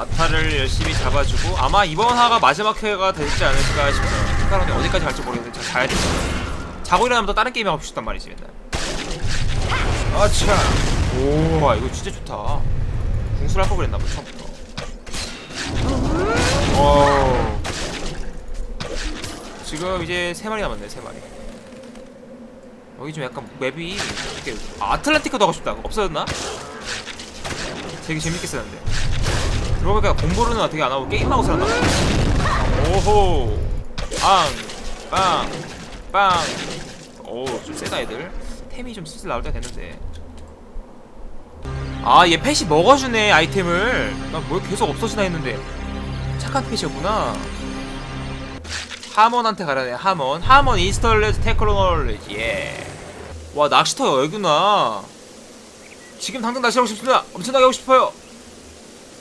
아타를 열심히 잡아주고 아마 이번 화가 마지막 회가 되지 않을까 싶어요. 테카론이 어디까지 갈지 모르겠는데 잘 자야 돼. 자고 일어나면 또 다른 게임 하고 싶단 말이지 맨날. 아차. 오, 와, 이거 진짜 좋다. 궁수를 할걸 그랬나 봐 처음부터. 오. 지금 이제 세 마리 남았네 세 마리. 여기 좀 약간 맵이 이렇게 아, 아틀란티카도 하고 싶다. 없어졌나? 되게 재밌게 쓰는데. 그러고 보니까 공부로는 어떻게 안 하고 게임하고 살았나 봐. 오호. 빵. 빵. 빵. 오, 좀 세다 애들. 템이 좀 슬슬 나올 때 됐는데. 아, 얘 펫이 먹어주네 아이템을. 나 뭘 계속 없어지나 했는데 착한 펫이었구나. 하몬한테 가라네. 하몬. 하몬 인스톨레드 테크놀로지. 예. 와 낚시터 여기구나. 지금 당장 낚시하고 싶습니다. 엄청나게 하고 싶어요.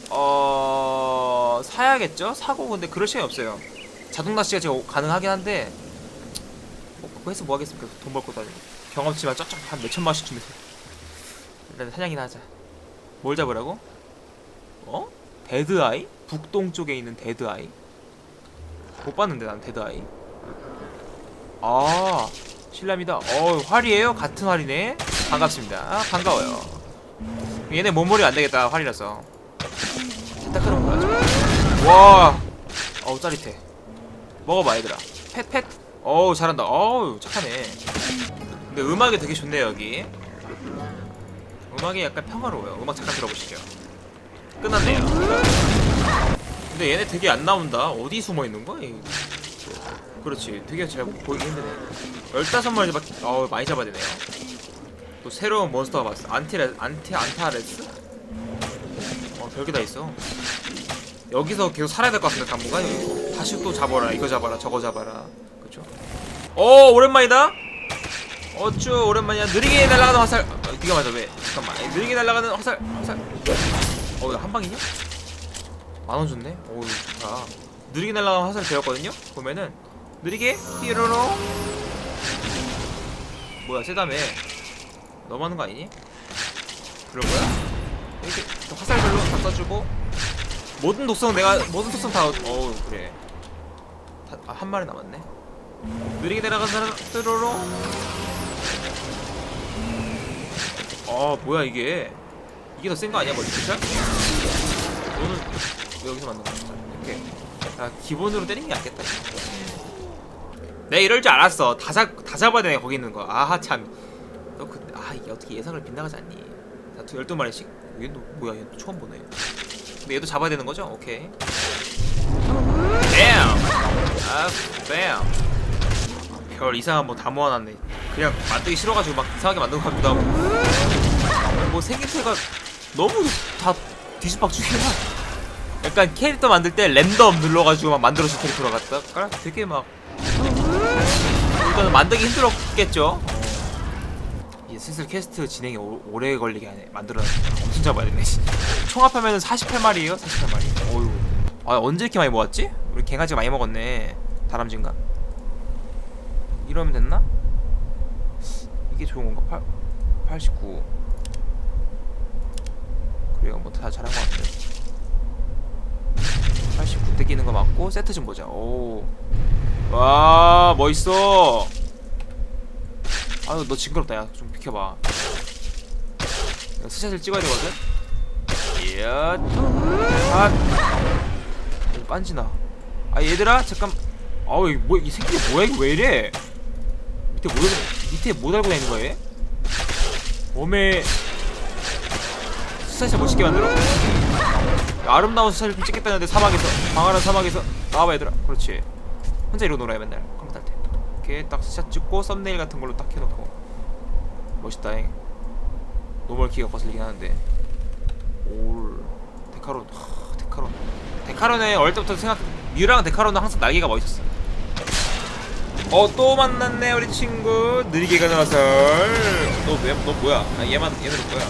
어 사야겠죠? 사고 근데 그럴 시간이 없어요. 자동 낚시가 지금 가능하긴 한데 뭐 그거 해서 뭐 하겠습니까? 돈 벌 것도 아니고 경험치만 쫙쫙 한 몇천만 원씩 주면서 일단 사냥이나 하자. 뭘 잡으라고? 어? 데드아이? 북동쪽에 있는 데드아이? 못 봤는데 난 데드아이. 아 실례합니다. 어 활이에요? 같은 활이네. 반갑습니다. 아, 반가워요. 얘네 몸무리 안 되겠다 활이라서. 와. 어우 짜릿해. 먹어봐 얘들아. 펫 펫. 어우 잘한다. 어우 착하네. 근데 음악이 되게 좋네요 여기. 음악이 약간 평화로워요. 음악 잠깐 들어보시죠. 끝났네요. 근데 얘네 되게 안 나온다. 어디 숨어 있는 거야? 이- 그렇지. 되게 잘 보이기 힘드네. 15마리 잡았, 어 많이 잡아야 되네요. 또 새로운 몬스터가 봤어. 안티레, 안티, 안타레스? 어, 별게 다 있어. 여기서 계속 살아야 될 것 같은데, 당분간. 다시 또 잡아라. 이거 잡아라. 저거 잡아라. 그쵸? 오, 오랜만이다? 어쭈, 오랜만이야. 느리게 날아가는 화살. 어, 네가 맞아, 왜? 잠깐만. 느리게 날아가는 화살, 화살. 어, 이거 한 방이냐? 만원 줬네? 오, 좋다. 느리게 날아가는 화살 배웠거든요? 보면은, 느리게, 삐로로. 뭐야, 세다며. 너무 하는 거 아니니? 그럴 거야? 이렇게 또 화살별로 다 써주고 모든 독성 내가 모든 독성 다 어우 그래 다, 아, 한 마리 남았네 느리게 내려간 사람 뚜로로 어 뭐야 이게 이게 더 센 거 아니야 진짜? 너는 왜 여기서 만든 거야 이렇게 아 기본으로 때리는 게 낫겠다 내 이럴 줄 알았어 다, 잡, 다 잡아야 되네 거기 있는 거 아하 참너 근데 아 이게 어떻게 예상을 빗나가지 않니? 자, 두 열두 마리씩. 얘도 뭐야? 얘도 처음 보네. 근데 얘도 잡아야 되는 거죠? 오케이. 뱀. 아, 뱀. 별 이상한 뭐 다 모아놨네. 그냥 만들기 싫어가지고 막 이상하게 만든 것 같기도 하고. 뭐 생김새가 너무 다 뒤집박죽이야. 약간 캐릭터 만들 때 랜덤 눌러가지고 막 만들어진 캐릭터 같다. 되게 막 일단은 만들기 힘들었겠죠. 슬슬 퀘스트 진행이 오, 오래 걸리게 하네 만들어놨으니까 엄청 잡아야 되네 총합하면은 48마리에요 48마리. 어휴. 아 언제 이렇게 많이 모았지? 우리 갱아지가 많이 먹었네 다람쥐인가? 이러면 됐나? 이게 좋은 건가? 8, 89 그래요 뭐 다 잘한 것 같아요. 89 뜯기는 거 맞고 세트 좀 보자. 오 와 멋있어 아유 너 징그럽다. 야 좀 비켜봐. 스샷을 찍어야 되거든? 이야 아 오, 빤지나. 아 얘들아 잠깐. 아우 이거 뭐이 새끼 뭐야 이거 왜 이래? 밑에 뭐 밑에 뭐 달고 다니는 거야 얘? 몸에 스샷을 못 찍게 만들어. 아름다운 스샷을 좀 찍겠다는데 사막에서 광활한 사막에서 나와봐 얘들아. 그렇지. 혼자 이러고 놀아요 맨날 이렇게 딱 스샷 찍고 썸네일 같은 걸로 딱 해놓고. 멋있다잉. 노멀키가 거슬리긴 하는데. 올 데카론 하, 데카론. 데카론에 어릴 때부터 생각 뮤랑 데카론은 항상 날개가 멋있었어. 어 또 만났네 우리 친구. 느리게 가는 화살 너왜너 뭐야? 아 얘만 얘들은 뭐야?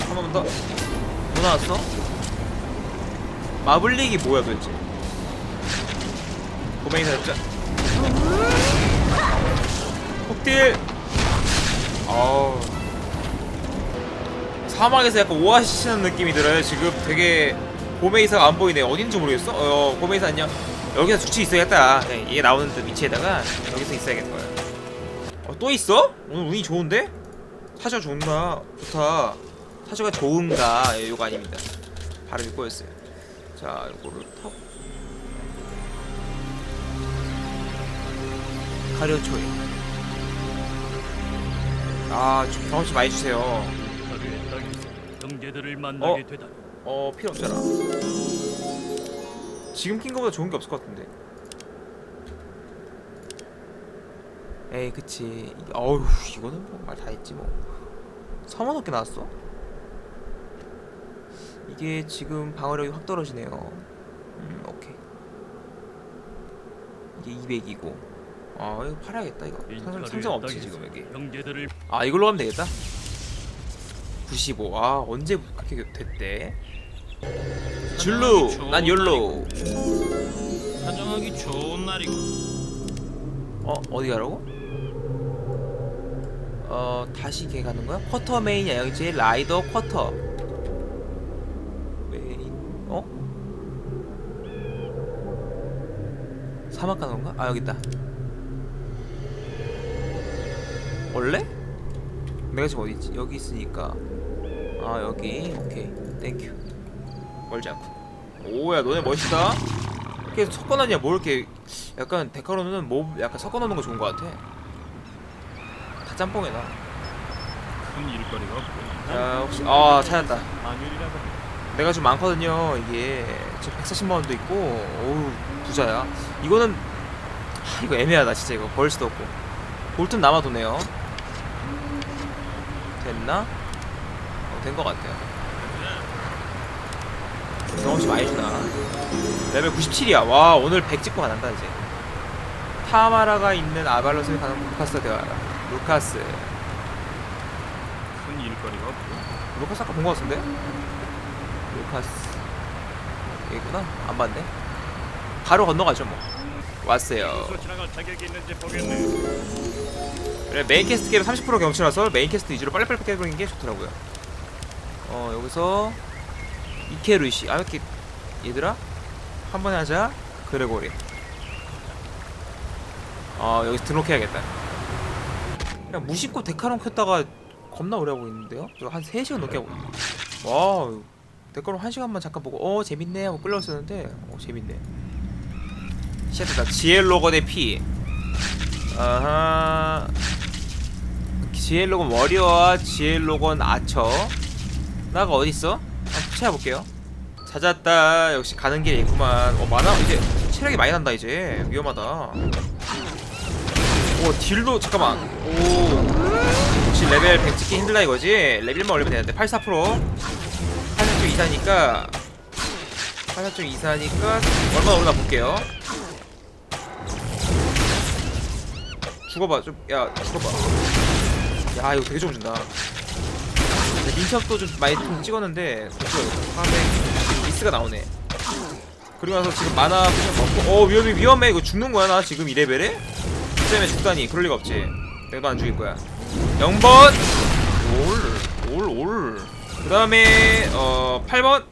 한 번만 더. 뭐 나왔어? 마블릭이 뭐야 도대체 고맹이 사였죠? 폭딜 어우 사막에서 약간 오아시스는 느낌이 들어요. 지금 되게 고메이사가 안 보이네. 어딘지 모르겠어. 어, 고메이사 안녕. 여기서 수치 있어야겠다. 네, 얘 나오는 듯 위치에다가 여기서 있어야겠고요. 어, 또 있어? 오늘 운이 좋은데? 사저 좋나? 좋다. 사저가 좋은가? 예, 요거 아닙니다. 발음이 꼬였어요. 자, 요거를 타고. 가려초이. 아, 좀 경험치 많이 주세요. 땅에서 형제들을 만나게 어? 되다니 어 필요 없잖아. 지금 킨 거보다 좋은 게 없을 것 같은데. 에이 그치. 이- 어휴 이거는 뭐 말 다 했지 뭐. 3원 넘게 나왔어? 이게 지금 방어력이 확 떨어지네요. 음 오케이. 이게 200이고 아 이거 팔아야겠다 이거 상점, 상점 없지 지금 여기 형제들을 아 이걸로 하면 되겠다 95. 아 언제 그렇게 됐대? 줄루 난 욜로 사정하기 좋은 날이고 어 어디 가라고? 어 다시 걔 가는 거야? 쿼터 메인 야영지 라이더 쿼터 메인 어? 사막 가는 건가? 아 여기 있다 원래? 내가 지금 어디 있지? 여기 있으니까. 아 여기. 오케이. 땡큐 멀지 않고. 오야 너네 멋있다. 이렇게 섞어놨냐? 뭐 이렇게 약간 데카로는 뭐 약간 섞어놓는 거 좋은 거 같아. 다 짬뽕해 놔 큰 일거리가 없고. 자 혹시 아 찾았다. 내가 좀 많거든요 이게. 지금 140만 원도 있고. 어우 부자야. 이거는 하, 이거 애매하다 진짜. 이거 벌 수도 없고. 볼튼 남아도네요 됐나? 어, 된것 같아요. 경험치 많이 주나? 레벨 97이야. 와 오늘 100 찍고 가난다 이제. 타마라가 있는 아발로스에 가는 루카스 대화라 루카스. 큰 일거리가 없고. 루카스 아까 본 것 같은데? 루카스. 여기구나? 안 봤네. 바로 건너가죠 뭐 왔어요. 그래 메인 캐스트 게임 30% 경치라서 메인 캐스트 위주로 빨리빨리 깨버리는 게 좋더라고요. 어 여기서 이케루이시 아 이렇게 얘들아? 한 번에 하자. 그레고리. 어 여기서 등록해야겠다. 그냥 무심코 데카론 켰다가 겁나 오래 하고 있는데요? 저한 3시간 넘게 하고 와 데카론 1시간만 잠깐 보고 어 재밌네 하고 끌려왔었는데 어 재밌네 시작됐다. 지엘로건의 피. 아하. 지엘로건 워리어와 지엘로건 아처. 나가 어딨어? 한번 찾아볼게요. 찾았다. 역시 가는 길에 있구만. 어 많아 이제 체력이 많이 난다 이제. 위험하다. 오 딜도 잠깐만. 오. 역시 레벨 100 찍기 힘들다 이거지? 레벨만 올리면 되는데 84% 84쪽 이사니까 84쪽 이사니까 얼마나 오르나 볼게요 죽어봐. 좀야 죽어봐. 야 이거 되게 좀 준다. 민첩도 좀 많이 좀 찍었는데 그쵸 파백 미스가 나오네. 나서 지금 만화 포션 먹고 어 위험해 위험해. 이거 죽는 거야 나 지금 이 레벨에? 때문에 죽다니 그럴 리가 없지. 내가 안 죽일 거야. 0번! 올올올 그 다음에 어 8번?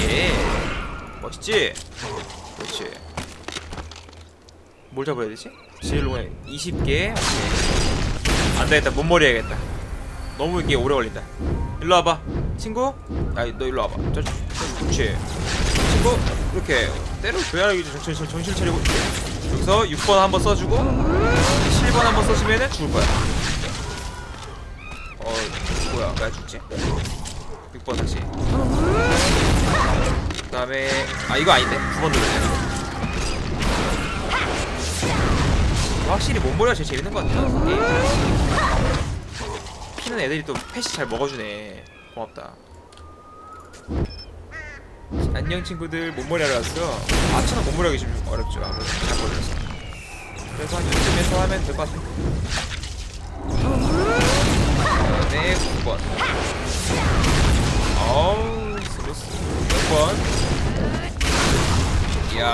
예. 멋있지? 그렇지 뭘 잡아야 되지? 지엘로에 20개. 안되겠다. 몸머리 해야겠다. 너무 이게 오래 걸린다. 일로 와봐. 친구? 야너 일로 와봐. 저, 저, 그렇지 친구? 이렇게 때려줘야 이제 정신, 정신, 정신 차리고. 여기서 6번 한번 써주고 7번 한번 써주면은 죽을 거야. 어 뭐야? 왜 죽지? 6번 다시. 그 다음에 아 이거 아닌데? 9번 누르네 확실히 몸머리가 제일 재밌는 것 같아요. 게임. 피는 애들이 또 패시 잘 먹어주네. 고맙다. 안녕 친구들. 몸머리 하러 왔어. 아치는 몸머리 하기 좀 어렵죠 아무래도. 잘 걸려서. 그래서 한 이쯤에서 하면 될 것 같아 네 9번. 어우 스무스 6번. 이야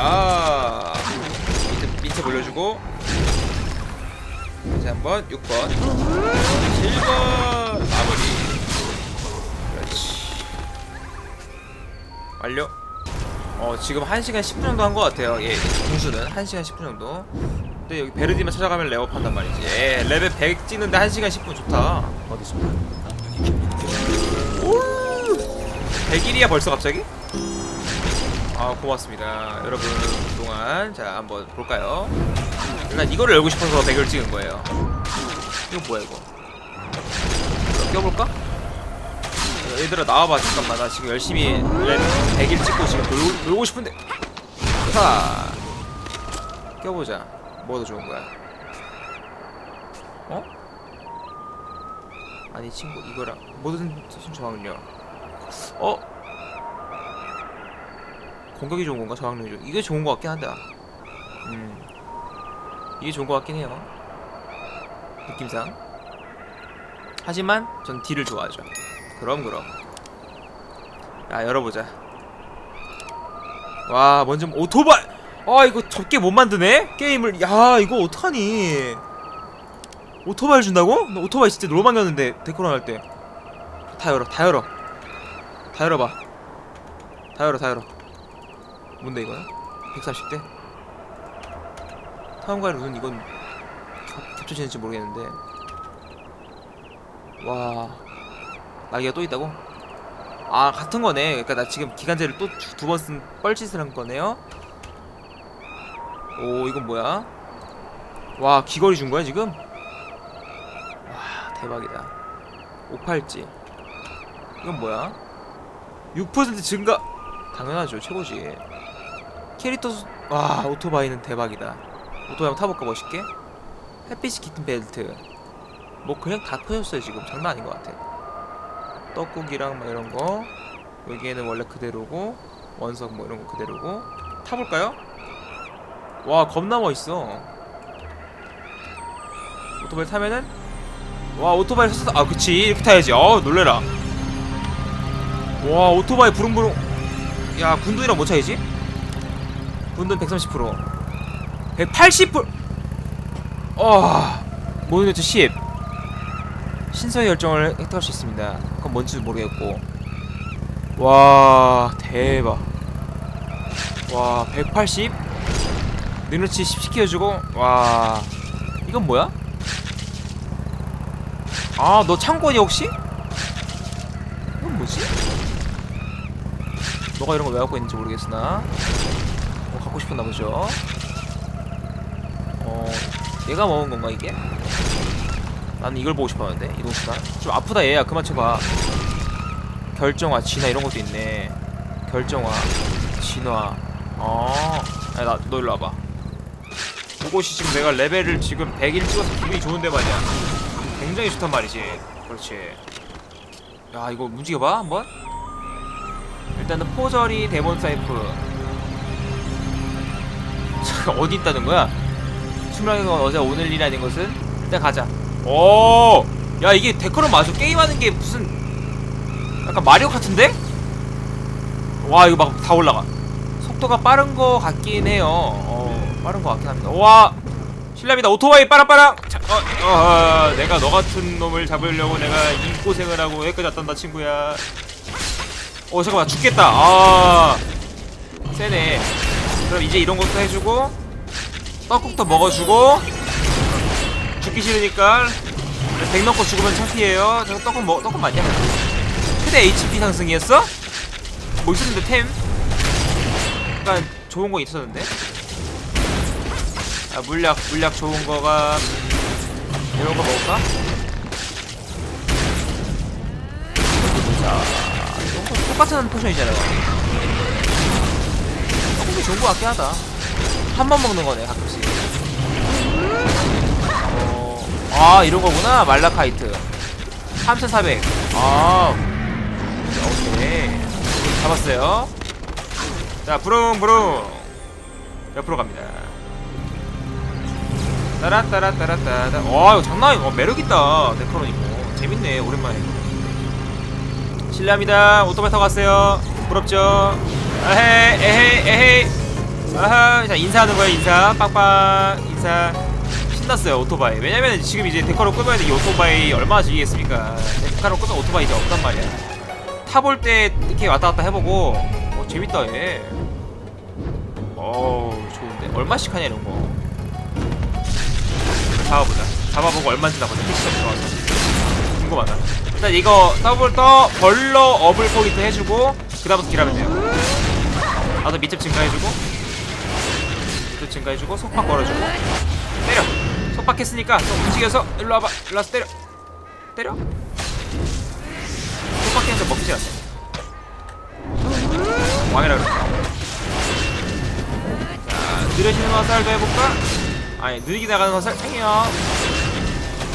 밑에 올려주고. 이제 한번 5번. 6번. 7번 마무리. 그렇지. 완료. 어 지금 1시간 10분 정도 한 것 같아요. 예 공수는 1시간 10분 정도. 근데 여기 베르디만 찾아가면 레벨업 한단 말이지. 예 레벨 100 찍는데 1시간 10분 좋다. 어디서? 100일이야 벌써 갑자기? 아 고맙습니다. 여러분 그동안 자 한번 볼까요? 일단 이거를 열고 싶어서 100을 찍은 거예요. 이거 뭐야 이거? 껴볼까? 얘들아 나와봐. 잠깐만. 나 지금 열심히 랩 100일 찍고 지금 놀, 놀고 싶은데. 자 껴보자. 뭐가 더 좋은 거야? 어? 아니 친구 이거랑. 뭐든 저항력 어? 공격이 좋은 건가? 저항력이 좋은 이게 좋은 거 같긴 한다 음. 이게 좋은 거 같긴 해요. 느낌상. 하지만 전 D를 좋아하죠. 그럼 그럼. 야 열어보자. 와 먼저 오토바이 아 이거 접게 못 만드네? 게임을 야 이거 어떡하니? 오토바이 준다고? 나 오토바이 진짜 로망이었는데 데코론 할때. 다 열어 다 열어. 다 열어봐. 다 열어 다 열어 뭔데 이거야? 130대? 타운과의 룬은 이건 겹, 겹쳐지는지 모르겠는데 와 날개가 또 있다고? 아 같은 거네 그러니까 나 지금 기간제를 또 두 번 쓴 뻘짓을 한 거네요 오 이건 뭐야 와 귀걸이 준 거야 지금? 와 대박이다 5팔찌 이건 뭐야? 6% 증가 당연하죠 최고지 캐릭터 수... 와 오토바이는 대박이다. 오토바이 한번 타볼까 멋있게? 햇빛이 깃든 벨트. 뭐 그냥 다 터졌어요 지금. 장난 아닌 것 같아. 떡국이랑 막 이런 거. 여기에는 원래 그대로고 원석 뭐 이런 거 그대로고. 타볼까요? 와 겁나 멋있어. 오토바이 타면은? 와 오토바이 탔어. 아 그치. 이렇게 타야지. 어 놀래라. 와 오토바이 부릉부릉. 야 군둔이랑 뭐 차이지? 군둔 130% 180%어 모든 10 신서의 열정을 획득할 수 있습니다 그건 뭔지도 모르겠고 와 대박 와 180? 능력치 10 키워주고 와 이건 뭐야? 아 너 창고니 혹시? 이건 뭐지? 너가 이런 걸왜 갖고 있는지 모르겠으나 어, 갖고 싶었나 보죠. 어 얘가 먹은 건가 이게? 나는 이걸 보고 싶었는데 이동수단 좀 아프다 얘야. 그만 쳐봐. 결정화 진화 이런 것도 있네. 결정화 진화. 어. 아니 나너 일로 와봐. 그곳이 지금 내가 레벨을 지금 100일 찍어서 기분이 좋은데 말이야. 굉장히 좋단 말이지. 그렇지. 야 이거 움직여봐 한번. 일단은 포저리 데몬 사이프 잠깐 어디 있다는 거야? 수명이가 어제 오늘 일 아닌 것은 일단 가자 오, 야 이게 데코럼 맞아 게임하는 게 무슨 약간 마리오 같은데? 와 이거 막 다 올라가. 속도가 빠른 거 같긴 해요. 어, 빠른 거 같긴 합니다. 와, 실례합니다. 오토바이 빠라빠라. 자, 어, 어, 내가 너 같은 놈을 잡으려고 내가 이 고생을 하고 여기까지 왔단다 친구야. 어 잠깐만 죽겠다. 아, 세네. 그럼 이제 이런 것도 해주고 떡국도 먹어주고 죽기 싫으니까 백 넣고 죽으면 창피해요. 저거 떡은 뭐 떡은 맞냐? 최대 HP 상승이었어? 뭐 있었는데 템? 약간 좋은 거 있었는데? 아 물약 물약 좋은 거가 음, 이런 거 먹을까? 자 이런 거 똑같은 포션이잖아요. 좋은 거 같긴 하다. 한 번 먹는 거네 가끔씩. 어, 아 이런 거구나. 말라카이트. 3400아 오케이. 잡았어요. 자 부릉부릉. 옆으로 갑니다. 따라따라따라따라 와 이거 장난 아니고. 매력있다. 데크론 이거 재밌네. 오랜만에. 실례합니다. 오토바이 타고 갔어요. 부럽죠 에헤이 에헤이 에헤이. 아하 자 인사하는 거야 인사. 빵빵 인사. 신났어요 오토바이. 왜냐면 지금 이제 데카로 끄면 이 오토바이 얼마나 즐기겠습니까? 데카로 끄면 오토바이 이제 없단 말이야. 타볼 때 이렇게 왔다 갔다 해보고 어 재밌다 얘. 어우 좋은데. 얼마씩 하냐 이런 거. 잡아보자. 잡아보고 얼마 주나 보자 캐시점 들어가서 궁금하다. 일단 이거 더블 떠 벌러 어블 포인트 해주고 그 다음부터 딜하면 돼요 나도 밑집 증가해주고 밑집 증가해주고 속박 걸어주고. 때려. 속박 했으니까 좀 움직여서 일로 와봐. 일로 와서 때려. 때려? 속박 했는데 먹히지 않네. 왕이라 그랬다 자 느려지는 화살도 해볼까? 아니 느리게 나가는 화살? 팽이요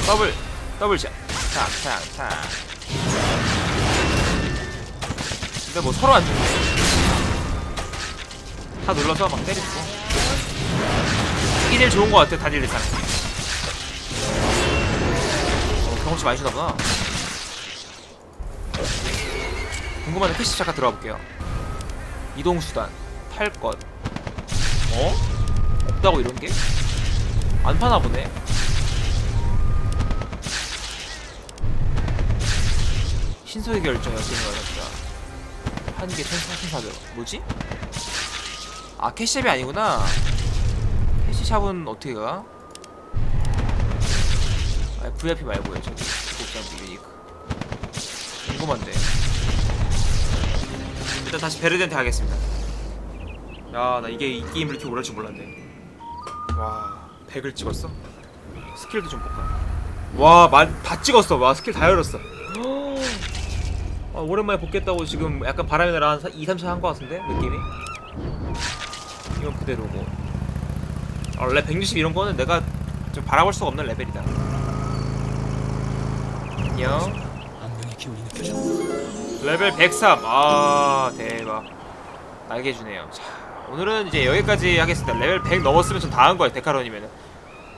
더블. 더블 샷 탁탁탁. 근데 뭐 서로 안 죽네 다 눌러서 막 때리고. 이게 제일 좋은 것 같아 단일 대상 어, 경험치 많이 주나보다. 궁금한데 캐시 잠깐 들어가 볼게요. 이동수단 탈것. 어? 없다고 이런 게? 안 파나 보네. 신소의 결정 여기는 거였다. 한개 14,400원 뭐지? 아 캐시샵이 아니구나. 캐시샵은 어떻게 가? 아 VIP 말고요 저기 복장 유니크 궁금한데. 일단 다시 베르덴테 가겠습니다. 야나 이게 이 게임을 이렇게 오래 할 줄 몰랐네. 와 100을 찍었어? 스킬도 좀 볼까? 와다 찍었어. 와 스킬 다 열었어. 아, 오랜만에 복귀했다고 지금 약간 바람이 나라 한 2, 3차 한거 같은데 느낌이 이건 그대로고 아, 원래 160 이런 거는 내가 좀 바라볼 수가 없는 레벨이다 안녕. 레벨 103. 아, 대박. 날개 주네요. 자, 오늘은 이제 여기까지 하겠습니다. 레벨 100 넘었으면 전 다 한 거예요. 데카론이면은.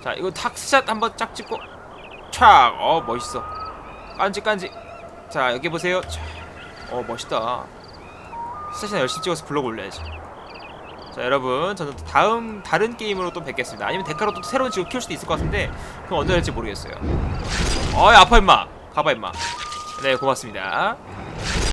자, 이거 탁스샷 한번 쫙 찍고 촥. 어, 멋있어. 깐지 깐지. 자, 여기 보세요. 촥. 어, 멋있다. 스샷이나 열심히 찍어서 블로그 올려야지. 자, 여러분, 저는 또 다음 다른 게임으로 또 뵙겠습니다. 아니면 데카로 또 새로운 직업 키울 수도 있을 것 같은데 그건 언제 될지 모르겠어요. 어이, 아파 임마. 가봐 임마. 네, 고맙습니다.